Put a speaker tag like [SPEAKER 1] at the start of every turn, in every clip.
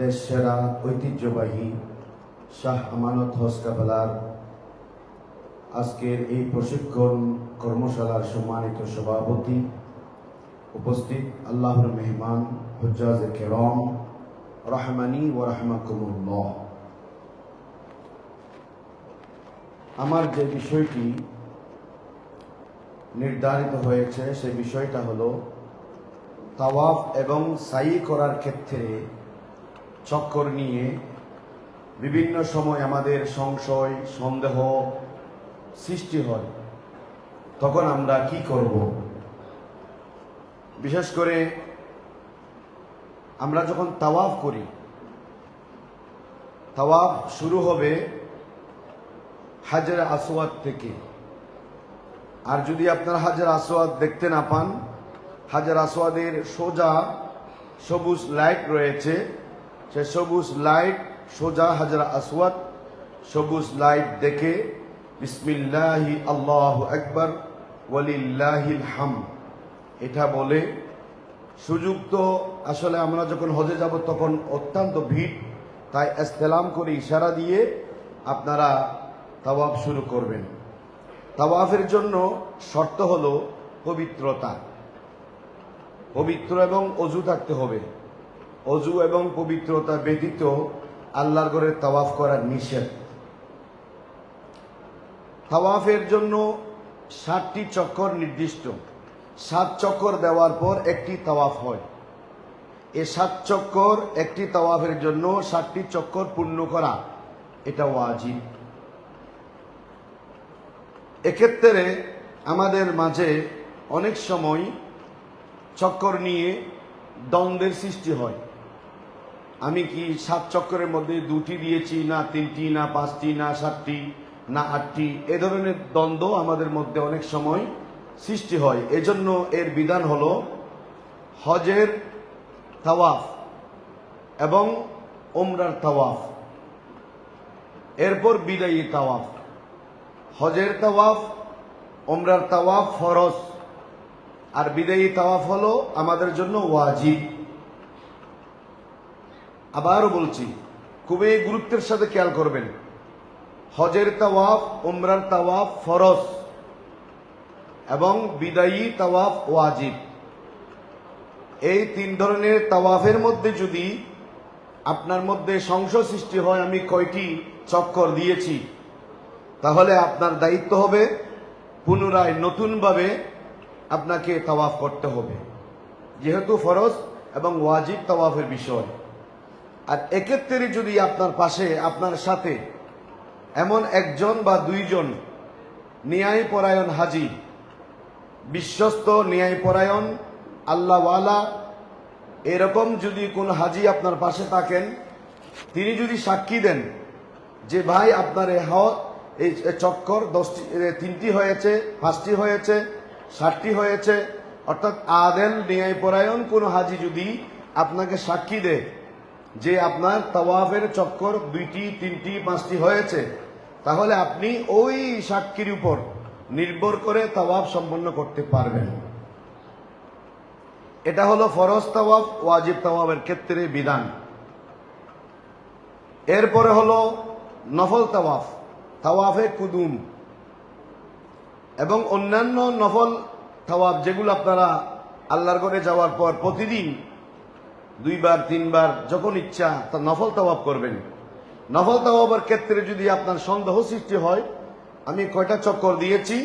[SPEAKER 1] দেশ সেরা ঐতিহ্যবাহী শাহ আমানত হসকাফেলার আজকের এই প্রশিক্ষণ কর্মশালার সম্মানিত সভাপতি উপস্থিত আল্লাহর মেহমান হুজ্জাজ কেরম রহমানি ও রহমাকুমুল্লাহ। আমার যে বিষয়টি নির্ধারিত হয়েছে, সে বিষয়টা হলো তাওয়াফ এবং সাই করার ক্ষেত্রে চক্কর নিয়ে বিভিন্ন সময় আমাদের সংশয়, সন্দেহ সৃষ্টি হয়। তখন আমরা কি করব? বিশেষ করে আমরা যখন তাওয়াফ করি, তাওয়াফ শুরু হবে হাজার আসওয়াদ থেকে। আর যদি আপনারা হাজার আসওয়াদ দেখতে না পান, হাজার আসওয়াদের সোজা সবুজ লাইট রয়েছে। সে সবুজ লাইট সোজা হাজরা আসওয়াদ, সবুজ লাইট দেখে বিসমিল্লাহি আল্লাহ একবার ওয়ালিল্লাহিল হাম এটা বলে, সুযোগ তো আসলে আমরা যখন হজে যাব তখন অত্যন্ত ভিড়, তাই এস্তেলাম করে ইশারা দিয়ে আপনারা তাওয়াফ শুরু করবেন। তাওয়াফের জন্য শর্ত হলো পবিত্রতা। পবিত্র এবং অজু থাকতে হবে। অজু এবং পবিত্রতা ব্যতীত আল্লাহর ঘরে তাওয়াফ করার নিষেধ। তাওয়াফের জন্য ষাটটি চক্কর নির্দিষ্ট। সাত চক্কর দেওয়ার পর একটি তাওয়াফ হয়। এ সাত চক্কর, একটি তাওয়াফের জন্য সাতটি চক্কর পূর্ণ করা, এটা ওয়াজিব। এক্ষেত্রে আমাদের মাঝে অনেক সময় চক্কর নিয়ে দ্বন্দ্বের সৃষ্টি হয়। আমি কি সাত চক্করের মধ্যে দুটি দিয়েছি, না তিনটি, না পাঁচটি, না সাতটি, না আটটি? এ ধরনের দ্বন্দ্ব আমাদের মধ্যে অনেক সময় সৃষ্টি হয়। এজন্য এর বিধান হল হজের তাওয়াফ এবং ওমরার তাওয়াফ। এরপর বিদায়ী তাওয়াফ। হজের তাওয়াফ ওমরার তাওয়াফ ফরজ। আর বিদায়ী তাওয়াফ হলো আমাদের জন্য ওয়াজিব। আবারও বলছি, খুবই গুরুত্বের সাথে খেয়াল করবেন। হজের তাওয়াফ, উমরার তাওয়াফ ফরজ এবং বিদায়ী তাওয়াফ ওয়াজিব। এই তিন ধরনের তাওয়াফের মধ্যে যদি আপনার মধ্যে সংশয় সৃষ্টি হয়, আমি কয়টি চক্কর দিয়েছি, তাহলে আপনার দায়িত্ব হবে পুনরায় নতুনভাবে আপনাকে তাওয়াফ করতে হবে। যেহেতু ফরজ এবং ওয়াজিব তাওয়াফের বিষয়। আর এক্ষেত্রে যদি আপনার পাশে, আপনার সাথে এমন একজন বা দুইজন ন্যায় পরায়ণ হাজি, বিশ্বস্ত ন্যায় পরায়ণ আল্লাহওয়ালা, এরকম যদি কোন হাজি আপনার পাশে থাকেন, তিনি যদি সাক্ষী দেন যে, ভাই, আপনার এ হাওয়া এই চক্কর দশটি তিনটি হয়েছে, পাঁচটি হয়েছে ষাটটি হয়েছে। অর্থাৎ আদেল ন্যায় পরায়ণ কোন হাজি যদি আপনাকে সাক্ষী দেয় যে আপনার তাওয়াফের চক্কর দুইটি, তিনটি, পাঁচটি হয়েছে, তাহলে আপনি ওই সাক্ষীর উপর নির্ভর করে তাওয়াফ সম্পন্ন করতে পারবেন। এটা হলো ফরজ তাওয়াফ, ওয়াজিব তাওয়াফের ক্ষেত্রে বিধান। এরপরে হলো নফল তাওয়াফ, তাওয়াফে কুদুম। এবং অন্যান্য নফল তাওয়াফ যেগুলো আপনারা আল্লাহর ঘরে যাওয়ার পর প্রতিদিন দুইবার, তিনবার, যখন ইচ্ছা, তা নফল তাওয়াব করবেন। নফল তাওয়াবের ক্ষেত্রে যদি আপনার সন্দেহ সৃষ্টি হয়, আমি কয়টা চক্কর দিয়েছি,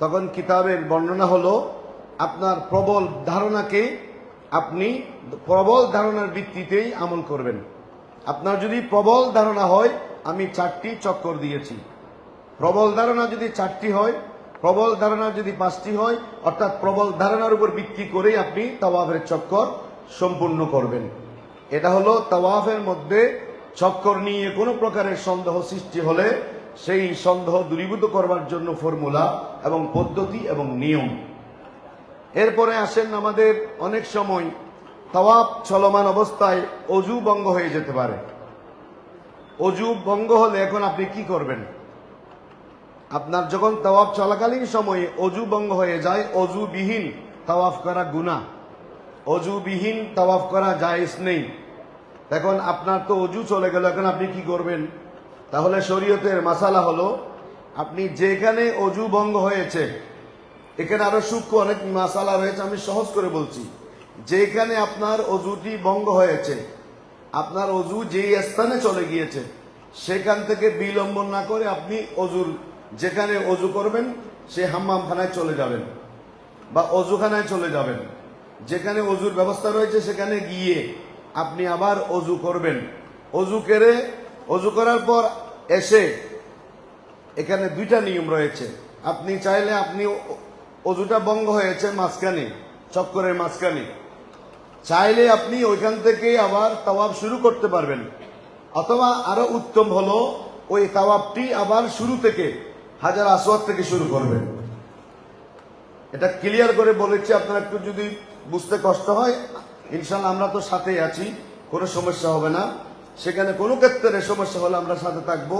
[SPEAKER 1] তখন কিতাবের বর্ণনা হলো, আপনার প্রবল ধারণাকে আপনি প্রবল ধারণার ভিত্তিতেই আমল করবেন। আপনার যদি প্রবল ধারণা হয়, আমি চারটি চক্কর দিয়েছি। প্রবল ধারণা যদি চারটি হয়, প্রবল ধারণা যদি পাঁচটি হয়, অর্থাৎ প্রবল ধারণার উপর ভিত্তি করেই আপনি তবাবের চক্কর সম্পূর্ণ করবেন। এটা হলো তাওয়াফের মধ্যে চক্কর নিয়ে কোনো প্রকারের সন্দেহ সৃষ্টি হলে সেই সন্দেহ দূরীভূত করবার জন্য ফর্মুলা এবং পদ্ধতি এবং নিয়ম। এরপরে আসেন আমাদের অনেক সময় তাওয়াফ চলমান অবস্থায় অজু ভঙ্গ হয়ে যেতে পারে। অজু ভঙ্গ হলে এখন আপনি কি করবেন? আপনার যখন তাওয়াফ চলাকালীন সময়ে অজু ভঙ্গ হয়ে যায় অজুবিহীন তাওয়াফ করা গুণা অজুবিহীন তাওয়াফ করা জায়েজ নেই। এখন আপনার তো অজু চলে গেল, এখন আপনি কি করবেন? তাহলে শরীয়তের মাসালা হলো, আপনি যেখানে অজু ভঙ্গ হয়েছে, এখানে আরও সূক্ষ্ম অনেক মাসালা রয়েছে, আমি সহজ করে বলছি। যেখানে আপনার অজুটি ভঙ্গ হয়েছে, আপনার অজু যেই স্থানে চলে গিয়েছে, সেখান থেকে বিলম্ব না করে আপনি অজুর, যেখানে অজু করবেন, সে হাম্মামখানায় চলে যাবেন বা অজুখানায় চলে যাবেন। যেখানে অজুর ব্যবস্থা রয়েছে, সেখানে গিয়ে আপনি আবার অজু করবেন। অজু কেড়ে, অজু করার পর এসে এখানে দুইটা নিয়ম রয়েছে। আপনি চাইলে আপনি অজুটা বঙ্গ হয়েছে মাঝখানে, চক্করের মাঝখানে। চাইলে আপনি ওইখান থেকে আবার তাওয়াব শুরু করতে পারবেন। অথবা আরও উত্তম হলো, ওই তাওয়াবটি আবার শুরু থেকে, হাজার আসওয়াদ থেকে শুরু করবেন। এটা ক্লিয়ার করে বলেছি, আপনারা একটু যদি বুঝতে কষ্ট হয় ইনশাল্লাহ আমরা তো সাথেই আছি, কোনো সমস্যা হবে না। সেখানে কোনো ক্ষেত্রে সমস্যা হলে আমরা সাথে থাকব,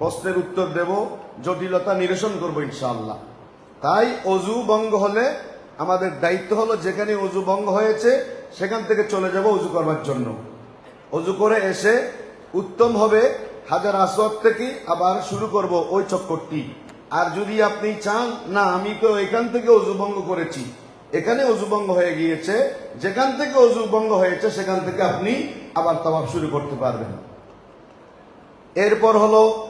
[SPEAKER 1] প্রশ্নের উত্তর দেব, জটিলতা নিরসন করব ইনশাআল্লাহ। তাই অজু ভঙ্গ হলে আমাদের দায়িত্ব হলো যেখানে অজু ভঙ্গ হয়েছে, সেখান থেকে চলে যাব অজু করবার জন্য। অজু করে এসে উত্তম হবে, হাজার আসওয়াদ থেকে আবার শুরু করব ওই চক্করটি। আর যদি আপনি চান, না, আমি তো এখান থেকে অজু ভঙ্গ করেছি। এখানে অজু ভঙ্গ হয়ে গিয়েছে, যেখান থেকে অজু ভঙ্গ হয়েছে, সেখান থেকে আপনি আবার তবাব শুরু করতে পারবেন। এরপর হলো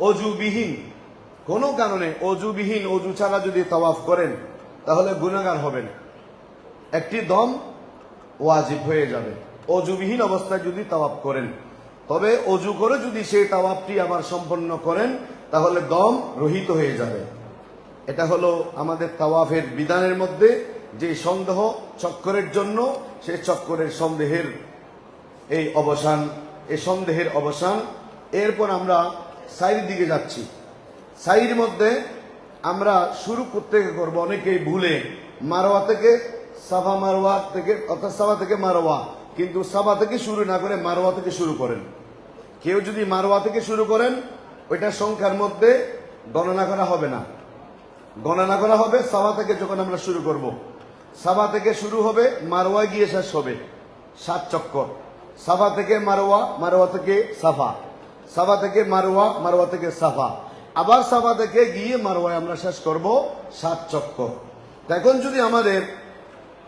[SPEAKER 1] অজুবিহীন। কোনো কারণে অজুবিহীন, অজু ছাড়া যদি তওয়াফ করেন, তাহলে গুণাগার হবেন। একটি দম ওয়াজিব হয়ে যাবে। অজুবিহীন অবস্থায় যদি তাওয়াফ করেন, তবে অজু করে যদি সেই তাওয়াফটি আবার সম্পন্ন করেন তাহলে দম রহিত হয়ে যাবে। এটা হলো আমাদের তাওয়াফের বিধানের মধ্যে যে সন্দেহ চক্করের জন্য, সে চক্করের সন্দেহের এই অবসান এই সন্দেহের অবসান। এরপর আমরা সাইর দিকে যাচ্ছি। সাইর মধ্যে আমরা শুরু করতে করব অনেকেই ভুলে। মারোয়া থেকে সাফা মারোয়া থেকে, অর্থাৎ সাফা থেকে মারোয়া। কিন্তু সাফা থেকে শুরু না করে মারোয়া থেকে শুরু করেন। কেউ যদি মারোয়া থেকে শুরু করেন ওইটা সংখ্যার মধ্যে গণনা করা হবে না। গণনা করা হবে সাবা থেকে যখন আমরা শুরু করব। সাবা থেকে শুরু হবে মারোয়া গিয়ে শেষ হবে। সাত চক্কর। সাফা থেকে মারোয়া মারোয়া থেকে সাফা। সাফা থেকে মারোয়া মারোয়া থেকে সাফা। আবার সাফা থেকে গিয়ে মারোয়ায় আমরা শেষ করব সাত চক্কর। এখন যদি আমাদের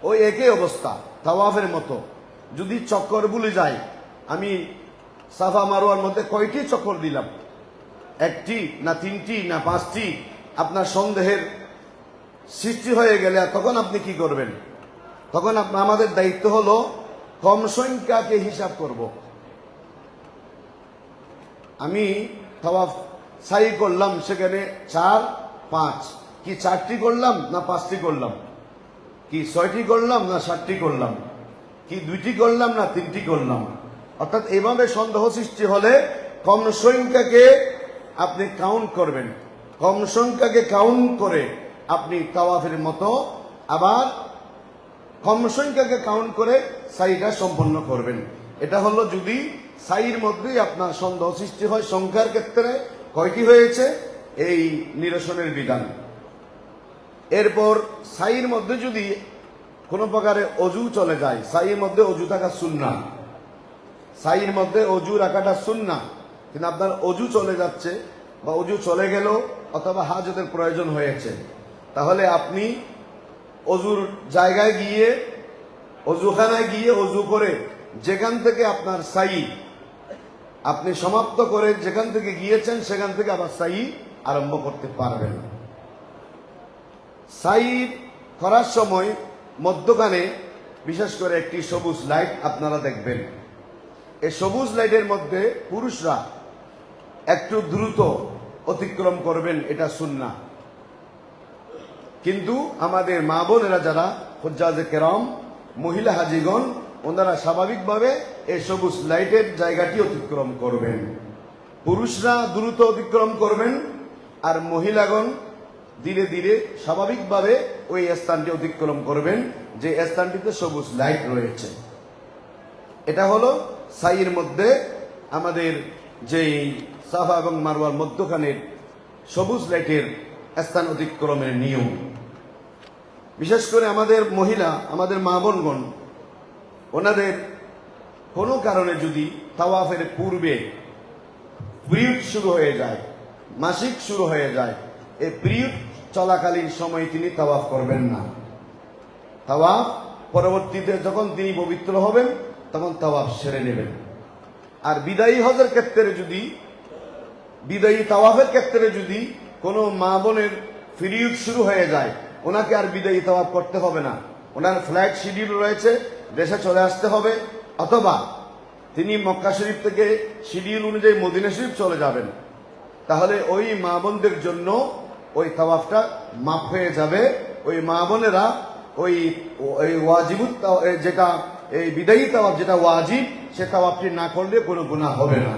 [SPEAKER 1] ওই একই অবস্থা, তাওয়াফের মতো, যদি চক্কর ভুলে যায়, আমি সাফা মারোয়ার মধ্যে কয়টি চক্কর দিলাম? একটি না তিনটি না পাঁচটি আপনার সন্দেহের সৃষ্টি হয়ে গেলে তখন আপনি কি করবেন? তখন আমাদের দায়িত্ব হলো কম সংখ্যাকে হিসাব করব। আমি সাই করলাম, সেখানে চার, পাঁচ। কি চারটি করলাম না পাঁচটি করলাম? কি ছয়টি করলাম না সাতটি করলাম? কি দুইটি করলাম না তিনটি করলাম? অর্থাৎ এভাবে সন্দেহ সৃষ্টি হলে কম সংখ্যাকে আপনি কাউন্ট করবেন। কম সংখ্যাকে কাউন্ট করে আপনি তাওয়াফের মতো আবার কম সংখ্যাকে কাউন্ট করে সাইটা সম্পন্ন করবেন। এটা হলো যদি সাইর মধ্যেই আপনার সন্দেহ সৃষ্টি হয় সংখ্যার ক্ষেত্রে, কয়টি হয়েছে? এই নিরসনের বিধান। এরপর সাইর মধ্যে যদি কোনো প্রকারে অজু চলে যায় সাইয়ের মধ্যে অজু থাকা সুন্না সাইয়ের মধ্যে অজু রাখাটা সুন্না কিন্তু আপনার অজু চলে যাচ্ছে বা অজু চলে গেল অথবা হাজতের প্রয়োজন হয়েছে। তাহলে আপনি অজুর জায়গায় গিয়ে অজুখানায় গিয়ে অজু করে যেখান থেকে আপনার সাই আপনি সমাপ্ত করে যেখান থেকে গিয়েছেন, সেখান থেকে আবার সাই আরম্ভ করতে পারবেন। সাই করার সময় মধ্যখানে বিশেষ করে একটি সবুজ লাইট আপনারা দেখবেন। এই সবুজ লাইটের মধ্যে পুরুষরা একটু দ্রুত অতিক্রম করবেন, এটা সুন্না কিন্তু আমাদের মা বোনেরা যারা হজ্জাজে কেরম, মহিলা হাজিগণ, ওনারা স্বাভাবিকভাবে এই সবুজ লাইটের জায়গাটি অতিক্রম করবেন। পুরুষরা দ্রুত অতিক্রম করবেন, আর মহিলাগণ ধীরে ধীরে স্বাভাবিকভাবে ওই স্থানটি অতিক্রম করবেন, যে স্থানটিতে সবুজ লাইট রয়েছে। এটা হলো সাইয়ের মধ্যে আমাদের যেই সাফা এবং মারওয়ার মধ্যখানের সবুজ লাইটের স্থান অতিক্রমের নিয়ম। বিশেষ করে আমাদের মহিলা, আমাদের মা বোনগণ, ওনাদের কোনো কারণে যদি তাওয়াফের পূর্বে পিরিয়ড শুরু হয়ে যায়, মাসিক শুরু হয়ে যায়, এই পিরিয়ড চলাকালীন সময় তিনি তাওয়াফ করবেন না। তাওয়াফ পরবর্তীতে যখন তিনি পবিত্র হবেন, তখন তাওয়াফ সেরে নেবেন। আর বিদায়ী হজের ক্ষেত্রে যদি বিদায়ী তাওয়াফের ক্ষেত্রে যদি কোনো মা বোনের পিরিয়ড শুরু হয়ে যায়, ওনাকে আর বিদায়ী তাওয়াফ করতে হবে না। ওনার ফ্লাইট শিডিউল রয়েছে, দেশে চলে আসতে হবে, অথবা তিনি মক্কা শরীফ থেকে শিডিউল অনুযায়ী মদিনা শরীফ চলে যাবেন। তাহলে ওই মা বোনদের জন্য ওই তাওয়াফটা মাফ হয়ে যাবে। ওই মা বোনেরা ওই তাও- যেটা, এই বিদায়ী তাওয়াফ যেটা ওয়াজিব, সে তাওয়াফটি না করলে কোনো গুণা হবে না।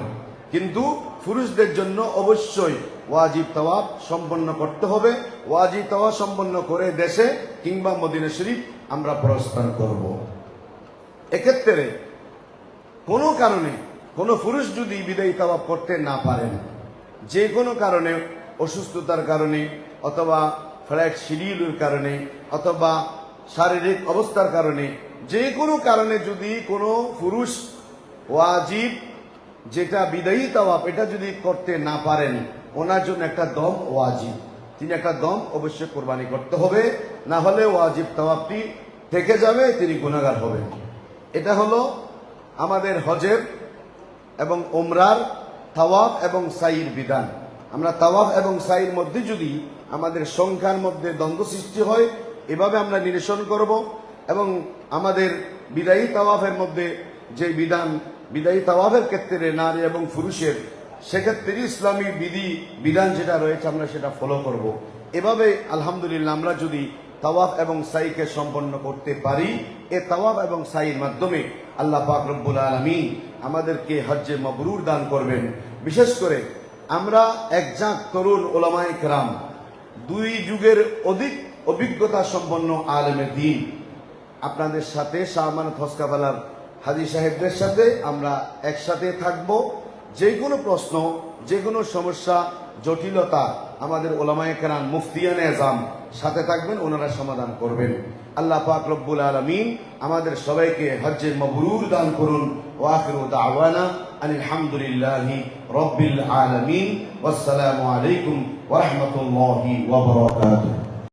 [SPEAKER 1] কিন্তু পুরুষদের জন্য অবশ্যই ওয়াজিব তাওয়াফ সম্পন্ন করতে হবে। ওয়াজিব তাওয়াফ সম্পন্ন করে দেশে কিংবা মদিনা শরীফ আমরা প্রস্থান করব। এক্ষেত্রে কোনো কারণে কোনো পুরুষ যদি বিদায়ী তাওয়াফ করতে না পারেন, যে কোনো কারণে, অসুস্থতার কারণে অথবা ফ্ল্যাট শিডিউলের কারণে অথবা শারীরিক অবস্থার কারণে, যে কোনো কারণে যদি কোনো পুরুষ ওয়াজিব যেটা বিদায়ী তাওয়াফ এটা যদি করতে না পারেন, ওনার জন্য একটা দম ওয়াজিব। তিনি একটা দম অবশ্যই কোরবানি করতে হবে, না হলে ওয়াজিব তাওয়াফটি থেকে যাবে, তিনি গুণাগার হবেন। এটা হলো আমাদের হজের এবং ওমরার তাওয়াফ এবং সাইর বিধান। আমরা তাওয়াফ এবং সাইর মধ্যে যদি আমাদের সংখ্যার মধ্যে দ্বন্দ্ব সৃষ্টি হয়, এভাবে আমরা নিরসন করব এবং আমাদের বিদায়ী তাওয়াফের মধ্যে যে বিধান বিদায়ী তাওয়াফের ক্ষেত্রে নারী এবং পুরুষের, সেক্ষেত্রে ইসলামী বিধি, বিধান যেটা রয়েছে আমরা সেটা ফলো করব। এভাবে আলহামদুলিল্লাহ আমরা যদি তাওয়াফ এবং সাইকে সম্পন্ন করতে পারি, এ তাওয়াফ এবং সাইয়ের মাধ্যমে আল্লাহ পাক রব্বুল আলমী আমাদেরকে হজ্জে মবরুর দান করবেন। বিশেষ করে আমরা একজাক তরুণ ওলামাই কেরাম, দুই যুগের অধিক অভিজ্ঞতা সম্পন্ন আলেমে দিন। আপনাদের সাথে শাহমান ফসকাবালার হাজি সাহেবদের সাথে আমরা একসাথে থাকব। যে কোনো প্রশ্ন যে কোনো সমস্যা, জটিলতা আমাদের ওলামায়ে কেরাম মুফতিয়ান এজাম সাথে থাকবেন, ওনারা সমাধান করবেন। আল্লাহ পাক রব্বুল আলমিন আমাদের সবাইকে হজ্জে মবরুর দান করুন। ওয়াখিরু দাওয়ানা আনিল হামদুলিল্লাহি রব্বিল আলামিন। ওয়াসসালামু আলাইকুম ওয়া রাহমাতুল্লাহি ওয়া বারাকাতুহু।